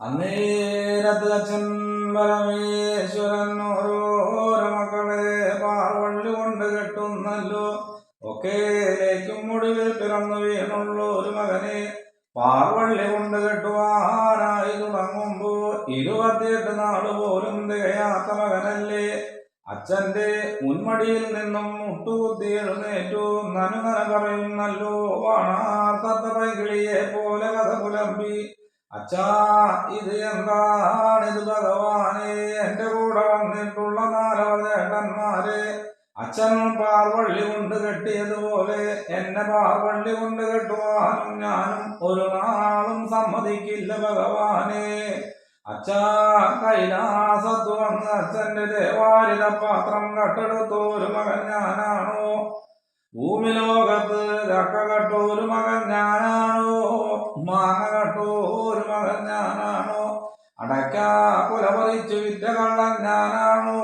അന്നേരത്ത് അച്ഛൻ പരമേശ്വരൻ ഓരോരോ മക്കളെ പാർവള്ളി കൊണ്ട് കെട്ടുന്നല്ലോ. ഒക്കേലേക്കും ഒടുവിൽ പിറന്നു വീണുള്ള ഒരു മകനെ പാർവള്ളി കൊണ്ട് കെട്ടുവാനായി തുടങ്ങുമ്പോ ഇരുപത്തിയെട്ട് നാൾ പോലും തികയാത്ത മകനല്ലേ. അച്ഛന്റെ മുൻമടിയിൽ നിന്നും മുട്ടുകുത്തി എഴുന്നേറ്റു. നനുനന പറയുന്നല്ലോ വാണാർത്തത്ത പൈകിളിയെ പോലെ കഥ പുലമ്പി. അച്ഛാ ഇത് എന്താണിത് ഭഗവാനെ? എന്റെ കൂടെ വന്നിട്ടുള്ള നാലവതേട്ടന്മാരെ അച്ഛൻ പാർവള്ളി കൊണ്ട് കെട്ടിയതുപോലെ എന്നെ പാർവള്ളി കൊണ്ട് കെട്ടുവാനും ഞാനും ഒരു നാളും സമ്മതിക്കില്ല ഭഗവാനെ. അച്ഛാ കൈലാസത്തു വന്ന് അച്ഛന്റെ ദേവാലിത പാത്രം കട്ടെടുത്തൊരു മകൻ ഞാനാണോ? ഭൂമിലോകത്ത് ചക്ക ഒരു മകൻ ഞാനാണോ? മാങ്ങ ഒരു മകൻ ഞാനാണോ? അടയ്ക്ക കുല പറിച്ചു വിറ്റ കള്ളൻ ഞാനാണോ?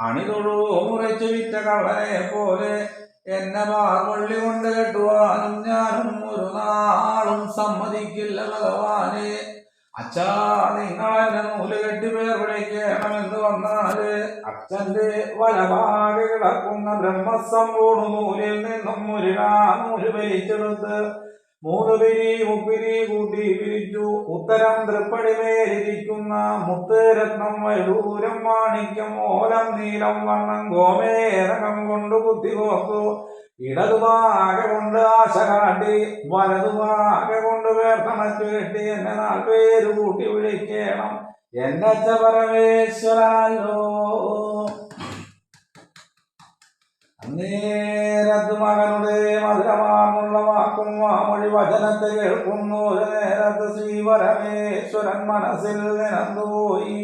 അണിതൊഴു മുറിച്ചു വിറ്റ കള്ളനെ പോലെ എന്നെ പാർവള്ളി കൊണ്ട് കെട്ടുവാനും ഞാനും ഒരു നാളും സമ്മതിക്കില്ല ഭഗവാനെ. അച്ഛാ നിങ്ങളെന്നെ നൂൽ കെട്ടി പേർ വിളിക്കണമെന്ന് വന്നാൽ അച്ഛന്റെ വലഭാഗെ കിടക്കുന്ന ബ്രഹ്മസമ്പൂർണ നൂലിൽ നിന്നും മുരുകാ നൂൽ വലിച്ചെടുത്ത് മൂന്ന് പിരി മുപ്പിരി കൂട്ടി പിരിച്ചു ഉത്തരം തൃപ്പടിമേലിരിക്കുന്ന മുത്ത് രത്നം വൈഡൂരം മാണിക്യം ഓലം നീലം വണ്ണം ഗോമേരകം കൊണ്ട് കുത്തി കോർത്തു. ഇടതുഭാഗ കൊണ്ട് ആശ കാട്ടി വലതുഭാഗ കൊണ്ട് വേർത്തണച്ചു കെട്ടി എന്നെ നാൽപ്പേര് കൂട്ടി വിളിക്കണം. എന്റെ അച്ഛ പരമേശ്വരല്ലോ അന്നേരത്ത് മകനുടെ മധുരമാർന്നുള്ള വാക്കും വാമൊഴി വചനത്തെ കേൾക്കുന്നു. നേരത്ത് ശ്രീ പരമേശ്വരൻ മനസ്സിൽ നിരന്നുപോയി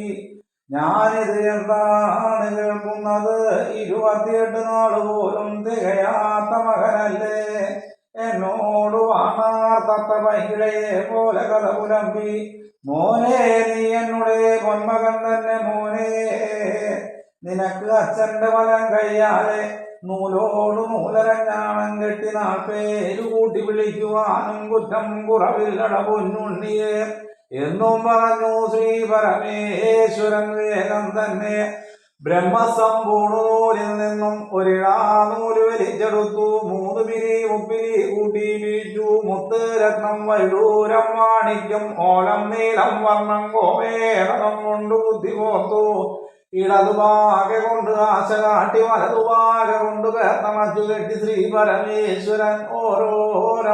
ഞാനിത് എന്താണ് കേൾക്കുന്നത്. ഇരുപത്തിയെട്ട് നാൾ പോലും തികയാത്ത മകനല്ലേ എന്നോട് പൈകിളയെ പോലെ കഥ പുലമ്പി മോനെ നീ എന്നുടേ പൊന്മകൻ തന്നെ മോനെ. നിനക്ക് അച്ഛന്റെ വലം കഴിയാതെ നൂലോട് നൂലരഞ്ഞാണം കെട്ടി നാൾപ്പേര് കൂട്ടി വിളിക്കുവാനും കുറ്റം കുറവില്ലട പൊന്നുണ്ണിയെ എന്നും പറഞ്ഞു ശ്രീ പരമേശ്വരൻ വേഗം തന്നെ. ബ്രഹ്മസമ്പൂർണ നൂലിൽ നിന്നും ഒരിഴാ നൂൽ വലിച്ചെടുത്തു മൂന്ന് പിരി മുപ്പിരി കൂട്ടി പിരിച്ചു മുത്ത് രത്നം വൈഡൂരം മാണിക്യം ഓലം നീലം വർണം കോമേടകം കൊണ്ട് ബുദ്ധി പോർത്തു ഇടതുപാകെ കൊണ്ട് ആശ കാട്ടി വലതുപാകെ കൊണ്ട് പേർത്തമച്ചു കെട്ടി ശ്രീ പരമേശ്വരൻ. ഓരോ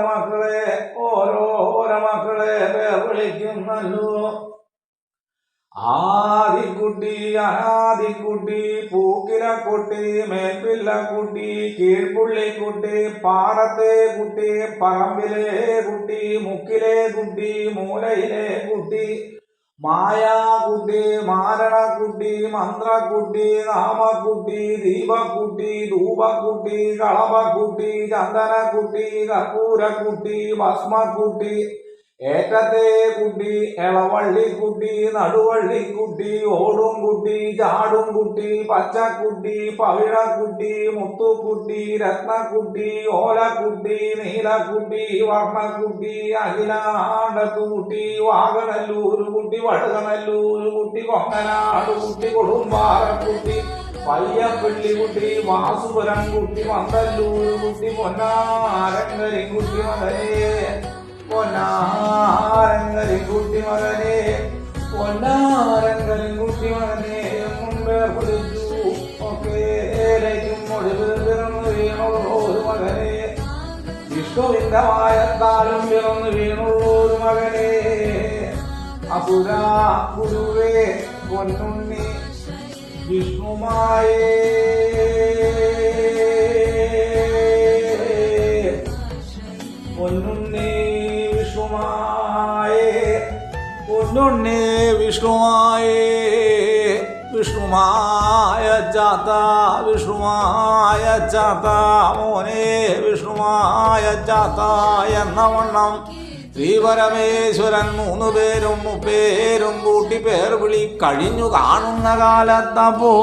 മക്കളെ ഓരോ മക്കളെ പേർ വിളിക്കുന്നല്ലോ ആദിക്കുട്ടി അനാദിക്കുട്ടി പൂക്കിലക്കുട്ടി മേൽപ്പില്ലക്കുട്ടി കീഴ്പുള്ളിക്കുട്ടി പാടത്തെ കുട്ടി പറമ്പിലെ കുട്ടി മുക്കിലെ കുട്ടി മൂലയിലെ കുട്ടി മായാക്കുട്ടി മാരണക്കുട്ടി മന്ത്രക്കുട്ടി നാമക്കുട്ടി ദീപക്കുട്ടി ധൂപക്കുട്ടി കളവക്കുട്ടി ചന്ദനക്കുട്ടി കർപ്പൂരക്കുട്ടി ഭസ്മക്കുട്ടി ഏറ്റത്തെ കുട്ടി ഇളവള്ളിക്കുട്ടി നടുവള്ളിക്കുട്ടി ഓടും കുട്ടി ചാടും കുട്ടി പച്ചക്കുട്ടി പവിഴക്കുട്ടി മുത്തുക്കുട്ടി രത്നക്കുട്ടി ഓലക്കുട്ടി നീലക്കുട്ടി വർണക്കുട്ടി അഖിലാണ്ടത്തുകുട്ടി വാഗനല്ലൂര് കുട്ടി വടുകനല്ലൂര് കുട്ടി കൊങ്ങനാട് കുട്ടി കൊടുമ്പാറക്കുട്ടി പയ്യപ്പള്ളി കുട്ടി വാസുപുരം കുട്ടി മന്തല്ലൂർ കുട്ടി പൊന്നാരങ്കരി കുട്ടി മകനേ പൊന്നാരങ്കരി കുട്ടി മകനേ പൊന്നാരങ്കരി കുട്ടി മകനേ മുൻപേ കൊടുത്തു. ഒക്കേലേക്കും ഒടുവിൽ പിറന്നു വീണുള്ള ഒരു മകനെ. വിഷ്ണുവിന്റെ പിറന്നു വീണുള്ള ഒരു മകനെ. അസുരാ ഗുരുവേ പൊന്നുണ്ണി വിഷ്ണുമായേ. പൊന്നുണ്ണി വിഷ്ണുമായേ വിഷ്ണുമായ ചാത്ത വിഷ്ണുമായ ചാത്ത മോനെ വിഷ്ണുമായ ചാത്ത എന്ന വണ്ണം. ശ്രീപരമേശ്വരൻ മൂന്നു പേരും മുപ്പേരും കൂട്ടി പേർ വിളി കഴിഞ്ഞു കാണുന്ന കാലത്തപ്പോ